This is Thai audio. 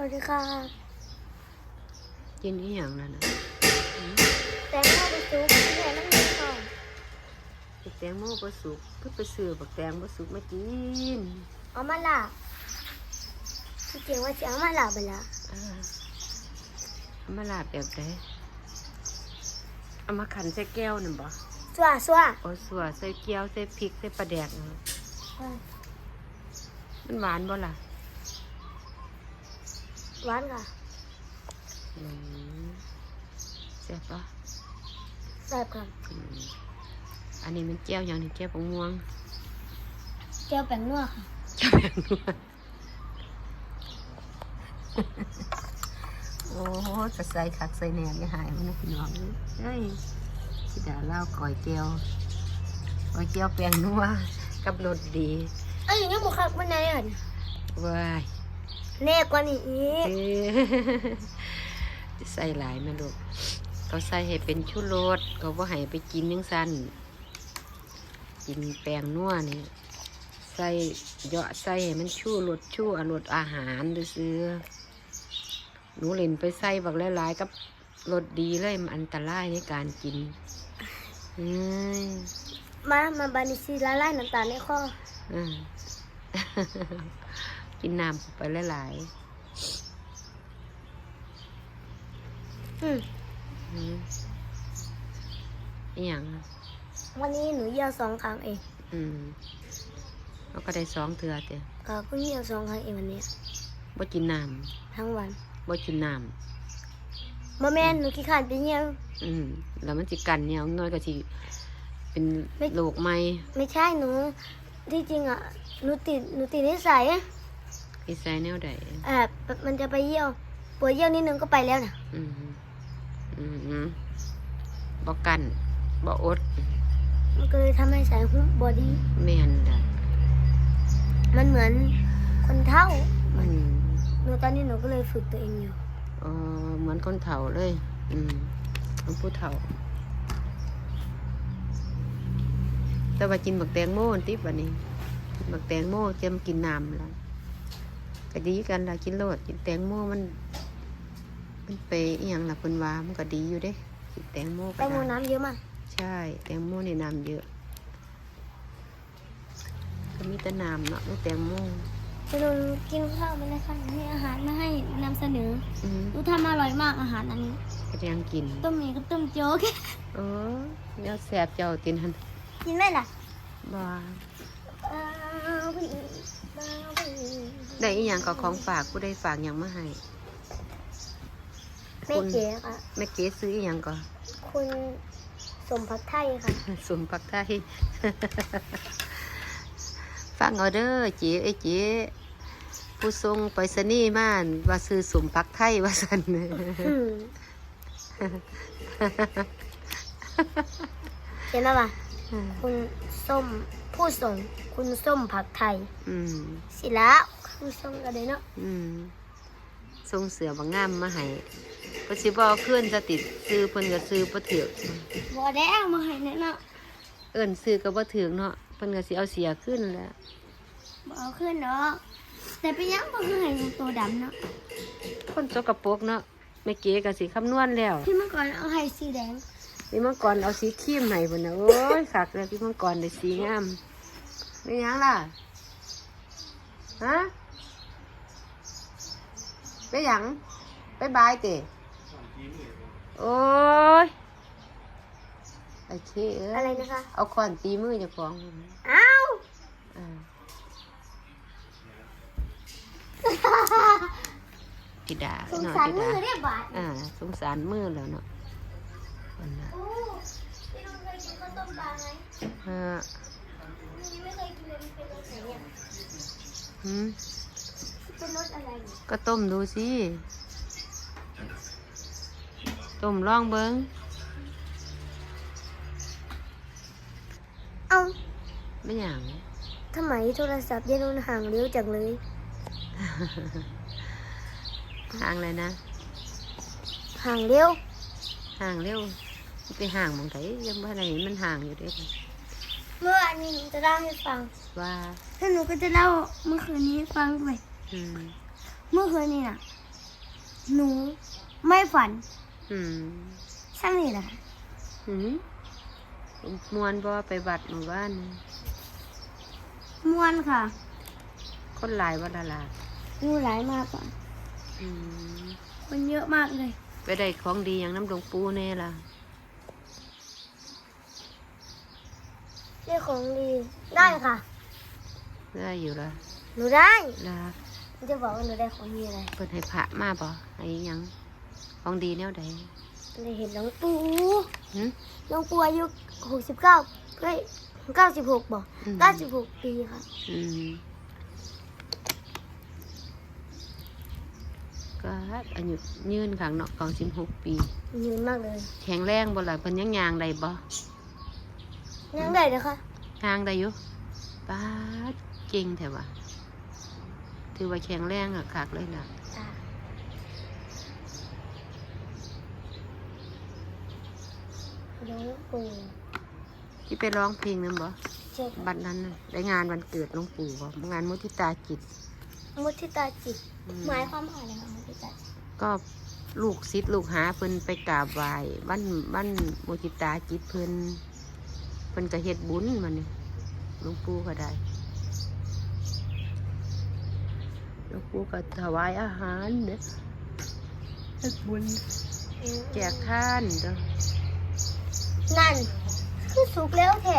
วัสดีค่ะกินอีหยังนั่นน่ะแตงโมไปซุปที่ไหนนั่งกินข้าวบักแตงโมบ่สุกก็ไปซื้อบักแตงบ่สุกมากินเอามาล่ะที่จริงว่าจะเอามาล่ะไปละอ่าเอามาลาบแบบใดเอามาขันใส่แก้วนั่นบ่สว่สว่โอ้สัวใส่แก้วใส่พริกใส่ปลาแดกนั่นมันหวานบ่ล่ะ หวานค่ะอืมแซ่บปะแซ่บค่ะอืมอันนี้มันแก้วหยังนี่แก้วปงม่วงเจียวแป้งนัวค่ะแก้วแป้งนวดโอ้กระใส่คักใส่แหนมอย่าหายมันนะพี่น้องเอ้ยสิดาเล่าวก่อยแก้วก่อยแก้วแป้งนัวกับรสดี เอ้ยยังบุคักมันไหนอะว้าย แน่กว่านี้อีเอกอใส่หลายนะลูกเขาใส่ให้เป็นชุรสเขาบ่ให้ไปกินยังสั้นกินแป้งนัวนี่ใส่เยาะใส่ให้มันชูรสชูอรสอาหารซื้อๆหนูเล่นไปใส่บักหลายๆกับรสดีเลยมันอันตรายในการกินเอ้ยมามาบานิซีละลายน้ำตาลในคออ่า กินน้ำเข้าไปหลายอืมๆอืมอหย่างอะวันนี้หนูเยี่ยวสองครั้งเองอืมเราก็ได้สองเถื่อเตะเออเพิ่งเยี่ยวสองครั้งเองวันนี้ บ่กินน้ทั้งวันำบ่กินน้มาแม่นหนูขี้ขานไปเยี่ยวำอืมแล้วมันสิกันเนี่ยน้อยก็สิเป็นไม่ โรคใหม่ไม่ใช่หนู ที่จริงอะ หนูติด หนูติดนิสัย อีไซแนวใดเออมันจะไปเยี่ยวปวดเยี่ยวนิดนึงก็ไปแล้วนะอืมอืมอืมบ่กันบ่อด มันก็เลยทำให้สายหุ้มบอดี้แม่นด่ะมันเหมือนคนเท่าอืมหนูตอนนี้หนูก็เลยฝึกตัวเองอยู่เออเหมือนคนเฒ่าเลย อืมมันผู้เฒ่า แต่ว่ากินบักแตงโมอันติบัดนี้กินบักแตงโมเจมกินน้ำแล้ว ก็ดีกันละกินโลดกินแตงโมมัน มันไปอหย่างละเพิ่นว่ามันก็ดีอยู่เด้กินแตงโมแตก็งโมได้น้ำเยอะมากใช่ แตงโมในน้ำเยอะ ก็มีแต่น้ำเนาะไม่แตงโมจะหนูกินข้าวไปเลยค่ะมีอาหารมาให้นำเสนออืมหนูทำอร่อยมากอาหารอันนี้ ก็ยังกิน ต้มหมี่กับต้มโจ๊ก เออแล้วแสบเจ้าตินหันกินไหมล่ะ บ่อ้าวพี่บ้าวพี่ ได้อีหยังก็ของฝากผู้ได้ฝากหยังมาให้แม่เก๋ค่ะ แม่เก๋ซื้ออีหยังก็คุณสมพักไทยค่ะ สมปักไทย ฟังเอาเด้อเจ๊ไอ้ยเจ๊ผู้ทรงไปสนีย์ม่านว่าซื้อสมปักไทยว่าสันอืมเขียน ว่าคุณส้มผู้ส่งคุณส้มผักไทย อืมสิแล้วคุณส้มกันเลยเนาะอืมทรงเสือบางงามมาให้ก็สิบเอาขึ้นจะติดซื้อเพิ่นก็ซื้อบ่ถือกบัวแดงมาให้เนี่ยเนาะเอิ้นซื้อก็บ่ถือกเนาะเพิ่นก็สิเอาเสียขึ้นแหล้วบเอาขึ้นเนาะแต่เป็นยังบ่คือให้ตัวดำเนาะคนสกปรกเนาะแม่เก๋ก็สิคำนวณแล้วที่เมื่อก่อนเอาให้สีแดง พี่มังกรเอาสีครีมให้พุ่นน่ะโอ้ยคักเลยพี่มังกรได้สีงามไม่หยังล่ะฮะไปหยังไปบายเตะโอ้ยไอ้เคเอ้อะไรยนะคะ เอาคอนตีมือเจะฟ้าของอ้าวอ่าธิดาสงเนาะสารธิมืดาอเรียบบาดอ่าสงสารมือแล้วเนาะมันน่ะ โอ้พี่นุ่นเคยกินข้าวต้ มปลาไหมฮะนี่ไม่เคยกินเลยมันเป็นรสไหนเนี่ยหืมเป็นรสอะไรเนี่ยก็ต้มดูสิ ต้มลองเบิงเอ้าไม่หยังทำไมโทรศัพท์ยายนุ่นห่างเร็วจังเลย ห่างเลยนะ ห่างเร็วห่างเร็วมัน ไปห่างหมองไถยังบ่ทันได้เห็นมันห่างอยู่เด้เมื่ออันนี้หนูจะเล่าให้ฟังว่าถ้าหนูก็จะเล่าเมื่อคืนนี้ให้ฟังด้วยอืมเมื่อคืนนี้น่ะ หนูไม่ฝันอืมใช่ไหมล่ะค่ะหืมมวนบ่ไปบัดหมู่บ้านม่วนค่ะคนหลายบ่ละล่ะงูหลายมากค่ะอืมคนเยอะมากเลย ไปได้ของดีอย่างน้ำหลวงปู่แน่ล่ะ ได้ของดีได้ค่ะ ได้อยู่ละหนูได้ล่ะจะบอกว่าหนูได้ของดีอะไรเปิดให้พระมาบ่ให้หยังของดีแนวใดได้เห็นหลวงปู่หึหลวงปู่อายุหกสิบเก้าเฮ้ยเก้าสิบหกบอกอืมเก้าสิบหกปีค่ะอืมก็อายุยืนข้างเนาะของสิบหกปี ยืนมากเลย แข็งแรงบ่ล่ะเพิ่นยังยางได้บ่ ยังได้นะคะยางได้อยู่ป้าดเก่งแท้ว่ะถือว่าแข็งแรงอะคักเลยล่ะอ่าหลวงปู่ที่ไปร้องเพลงนั้นบ่เจ็ดบัดนั้นน่ะได้งานวันเกิดหลวงปู่บ่งานมุทิตาจิต มุทิตาจิต อืม หมายความว่าอะไรคะมุทิตาจิตก็ลูกศิษย์ลูกหาเพิ่นไปกราบไหว้บ้านบ้านมุทิตาจิตเพิ่นเพิ่นก็เฮ็ดบุญมานี่หลวงปู่ก็ได้หลวงปู่ก็ถวายอาหารเด้อเฮ็ดบุญแจกทานเด้อนั่น คือสุกแล้วแท้